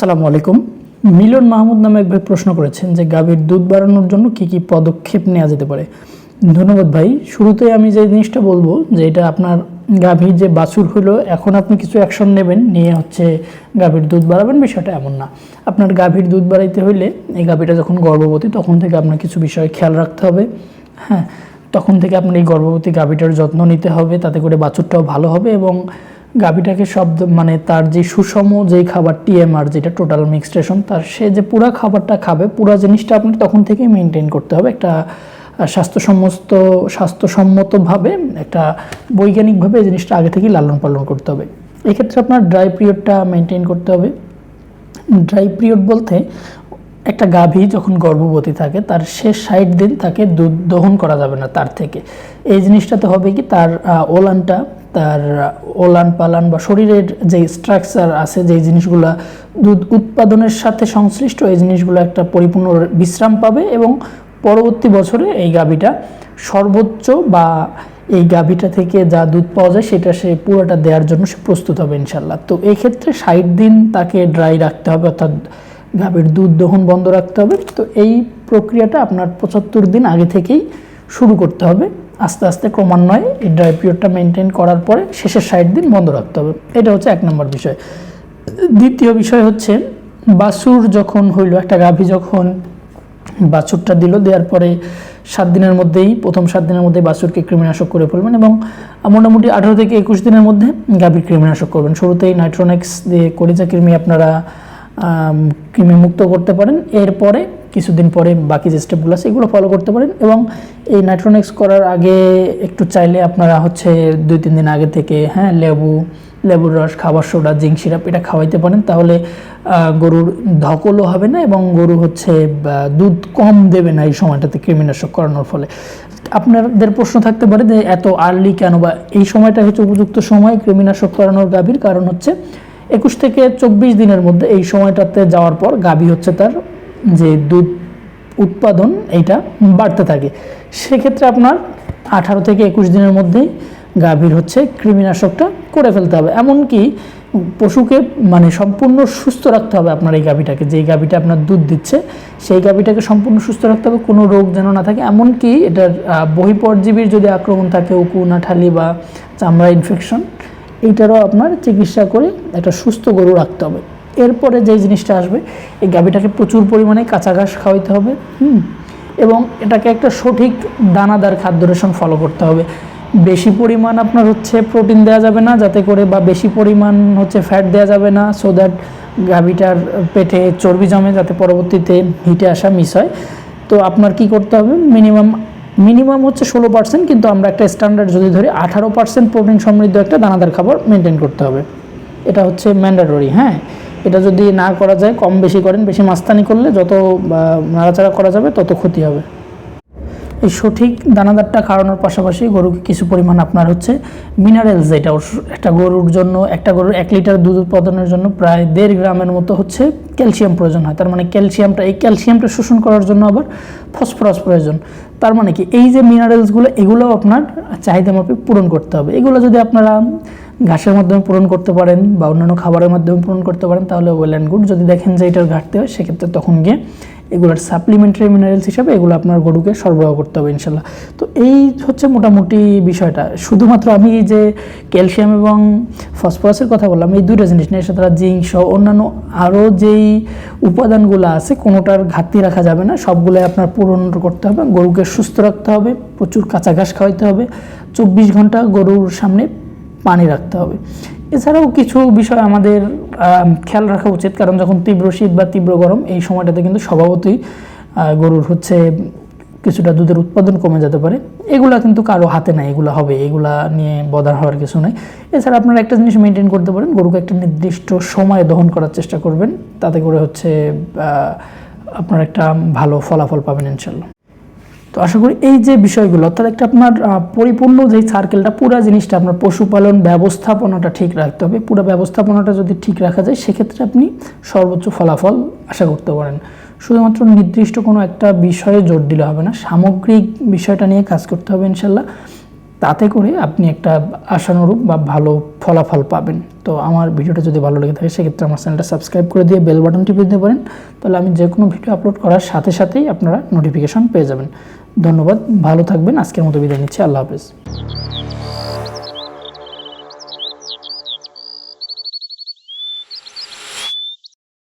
আসসালামু আলাইকুম। মিলন মাহমুদ নামে এক ভাই প্রশ্ন করেছেন যে গাভীর দুধ বাড়ানোর জন্য কি কি পদক্ষেপ নেওয়া যেতে পারে। ধন্যবাদ ভাই শুরুতে আমি যে জিনিসটা বলব যে এটা আপনার গাভীর যে বাছুর হলো, এখন আপনি কিছু অ্যাকশন নেবেন, নিয়ে হচ্ছে গাভীর দুধ বাড়াবেন, বিষয়টা এমন না। আপনার গাভীর দুধ বাড়াইতে হইলে এই গাভীটা যখন গর্ভবতী, তখন থেকে আপনার কিছু বিষয়ে খেয়াল রাখতে হবে। হ্যাঁ তখন থেকে আপনার এই গর্ভবতী গাভীটার যত্ন নিতে হবে, তাতে করে বাছুরটাও ভালো হবে এবং গাভীটাকে সব মানে তার যে সুষম যেই খাবার টিএমআর যেটা টোটাল মিক্সটেশন তার সে যে পুরা খাবারটা খাবে, পুরা জিনিসটা আপনার তখন থেকেই মেনটেন করতে হবে। একটা স্বাস্থ্যসম্মত স্বাস্থ্যসম্মতভাবে একটা বৈজ্ঞানিকভাবে এই জিনিসটা আগে থেকেই লালন পালন করতে হবে। এক্ষেত্রে আপনার ড্রাই পিরিয়ডটা মেনটেন করতে হবে। ড্রাই পিরিয়ড বলতে একটা গাভী যখন গর্ভবতী থাকে, তার শেষ ষাট দিন তাকে দুধ দহন করা যাবে না তার থেকে। এই জিনিসটাতে হবে কি, তার ওলানটা তার ওলান পালান বা শরীরের যে স্ট্রাকচার আছে, যে জিনিসগুলা, দুধ উৎপাদনের সাথে সংশ্লিষ্ট, এই জিনিসগুলো একটা পরিপূর্ণ বিশ্রাম পাবে এবং পরবর্তী বছরে এই গাভীটা সর্বোচ্চ বা এই গাভীটা থেকে যা দুধ পাওয়া যায়, সেটা সে পুরোটা দেওয়ার জন্য সে প্রস্তুত হবে ইনশাল্লাহ তো এই ক্ষেত্রে ষাট দিন তাকে ড্রাই রাখতে হবে, অর্থাৎ গাভীর দুধ দহন বন্ধ রাখতে হবে। তো এই প্রক্রিয়াটা আপনার পঁচাত্তর দিন আগে থেকেই শুরু করতে হবে। আস্তে আস্তে ক্রমান্বয়ে এই ড্রাই পিরিয়ডটা মেনটেন করার পরে শেষের ষাট দিন বন্ধ রাখতে হবে। এটা হচ্ছে এক নম্বর বিষয়। দ্বিতীয় বিষয় হচ্ছে, বাছুর যখন হইল, একটা গাভী যখন বাছুরটা দিল, দেওয়ার পরে সাত দিনের মধ্যেই, প্রথম সাত দিনের মধ্যে বাছুরকে কৃমিনাশক করে ফেলবেন এবং মোটামুটি আঠারো থেকে একুশ দিনের মধ্যে গাভীর কৃমিনাশক করবেন। শুরুতেই নাইট্রোনেক্স দিয়ে কলিজা কৃমি আপনারা কৃমি মুক্ত করতে পারেন। এরপরে কিছুদিন পরে বাকি যে স্টেপগুলো আছে, এগুলো ফলো করতে পারেন এবং এই নাইট্রোনেক্স করার আগে একটু চাইলে আপনারা হচ্ছে দুই তিন দিন আগে থেকে হ্যাঁ লেবু, লেবুর রস, খাবার সোডা, জিঙ্ক, সিরাপ এটা খাওয়াইতে পারেন। তাহলে গরুর ধকলও হবে না এবং গরু হচ্ছে দুধ কম দেবে না এই সময়টাতে কৃমিনাশক করানোর ফলে। আপনাদের প্রশ্ন থাকতে পারে যে এত আর্লি কেন বা এই সময়টা হচ্ছে উপযুক্ত সময় কৃমিনাশক করানোর গাভীর কারণ হচ্ছে, একুশ থেকে চব্বিশ দিনের মধ্যে এই সময়টাতে যাওয়ার পর গাভী হচ্ছে তার যে দুধ উৎপাদন, এইটা বাড়তে থাকে। সেক্ষেত্রে আপনার আঠারো থেকে একুশ দিনের মধ্যেই গাভীর হচ্ছে, কৃমিনাশকটা করে ফেলতে হবে। এমনকি পশুকে মানে সম্পূর্ণ সুস্থ রাখতে হবে আপনার এই গাভীটাকে। যেই গাভীটা আপনার দুধ দিচ্ছে, সেই গাভীটাকে সম্পূর্ণ সুস্থ রাখতে হবে, কোনো রোগ যেন না থাকে। এমনকি এটার বহিঃপরজীবীর যদি আক্রমণ থাকে, উকু, নাঠালি বা চামড়া ইনফেকশন, এইটারও আপনার চিকিৎসা করে একটা সুস্থ গরু রাখতে হবে। এরপরে যে জিনিসটা আসবে, এই গাভীটাকে প্রচুর পরিমাণে কাঁচা ঘাস খাওয়াইতে হবে, হুম? এবং এটাকে একটা সঠিক দানাদার খাদ্য রেশন ফলো করতে হবে। বেশি পরিমাণ আপনার হচ্ছে প্রোটিন দেওয়া যাবে না, যাতে করে বা বেশি পরিমাণ হচ্ছে ফ্যাট দেওয়া যাবে না সো দ্যাট গাভীটার পেটে চর্বি জমে, যাতে পরবর্তীতে হিটে আসা মিস হয়। তো আপনার কি করতে হবে? মিনিমাম মিনিমাম হচ্ছে ষোলো পার্সেন্ট কিন্তু আমরা একটা স্ট্যান্ডার্ড যদি ধরি, আঠারো পার্সেন্ট প্রোটিন সমৃদ্ধ একটা দানাদার খাবার মেনটেন করতে হবে। এটা হচ্ছে ম্যান্ডাটরি হ্যাঁ? এটা যদি না করা যায়, কম বেশি করেন, বেশি মাস্তানি করলে যত নাড়াচাড়া করা যাবে, তত ক্ষতি হবে। এই সঠিক দানাদারটা খাওয়ানোর পাশাপাশি গরুকে কিছু পরিমাণ আপনার হচ্ছে মিনারেলস যেটা একটা গরুর জন্য, একটা গরুর এক লিটার দুধ উৎপাদনের জন্য প্রায় দেড় গ্রামের মতো হচ্ছে ক্যালসিয়াম প্রয়োজন হয়। তার মানে ক্যালসিয়ামটা, এই ক্যালসিয়ামটা শোষণ করার জন্য আবার ফসফরাস প্রয়োজন। তার মানে কি, এই যে মিনারেলসগুলো এগুলোও আপনার চাহিদা মাফিক পূরণ করতে হবে। এগুলো যদি আপনারা ঘাসের মাধ্যমে পূরণ করতে পারেন বা অন্যান্য খাবারের মাধ্যমে পূরণ করতে পারেন, তাহলে ওয়েল অ্যান্ড গুড যদি দেখেন যে এটার ঘাটতি হয়, সেক্ষেত্রে তখন গিয়ে এগুলোর সাপ্লিমেন্টারি মিনারেলস হিসাবে এগুলো আপনার গরুকে সরবরাহ করতে হবে ইনশাল্লাহ। তো এই হচ্ছে মোটামুটি বিষয়টা। শুধুমাত্র আমি যে ক্যালসিয়াম এবং ফসফরাসের কথা বললাম, এই দুইটা জিনিস না, এর সাথে জিঙ্ক সহ অন্যান্য আরও যেই উপাদানগুলো আছে, কোনোটার ঘাটতি রাখা যাবে না। সবগুলোই আপনার পূরণ করতে হবে, গরুকে সুস্থ রাখতে হবে, প্রচুর কাঁচা ঘাস খাওয়াইতে হবে। চব্বিশ ঘণ্টা গরুর সামনে পানি রাখতে হবে। এছাড়াও কিছু বিষয় আমাদের খেয়াল রাখা উচিত। কারণ যখন তীব্র শীত বা তীব্র গরম, এই সময়টাতে কিন্তু স্বভাবতই গরুর হচ্ছে কিছুটা দুধের উৎপাদন কমে যেতে পারে। এগুলা কিন্তু কারও হাতে নাই, এগুলো হবে, এগুলা নিয়ে বদার হওয়ার কিছু নাই। এছাড়া আপনারা একটা জিনিস মেনটেন করতে পারেন, গরুকে একটা নির্দিষ্ট সময়ে দহন করার চেষ্টা করবেন। তাতে করে হচ্ছে আপনার একটা ভালো ফলাফল পাবেন ইনশাল্লাহ। তো আশা করি এই যে বিষয়গুলো অর্থাৎ একটা আপনার পরিপূর্ণ যে সার্কেলটা পুরো জিনিসটা আপনার পশুপালন ব্যবস্থাপনাটা ঠিক রাখতে হবে। পুরো ব্যবস্থাপনাটা যদি ঠিক রাখা যায়, সেক্ষেত্রে আপনি সর্বোচ্চ ফলাফল আশা করতে পারেন। শুধুমাত্র নির্দিষ্ট কোনো একটা বিষয়ে জোর দিলে হবে না, সামগ্রিক বিষয়টা নিয়ে কাজ করতে হবে ইনশাল্লাহ। তাতে করে আপনি একটা আশানুরূপ বা ভালো ফলাফল পাবেন। তো আমার ভিডিওটা যদি ভালো লেগে থাকে, সেক্ষেত্রে আমার চ্যানেলটা সাবস্ক্রাইব করে দিয়ে বেল বাটন টিপে দিতে পারেন। তাহলে আমি যে কোনো ভিডিও আপলোড করার সাথে সাথেই আপনারা নোটিফিকেশন পেয়ে যাবেন। ধন্যবাদ, ভালো থাকবেন। আজকের মতো বিদায় নিচ্ছি। আল্লাহ হাফেজ।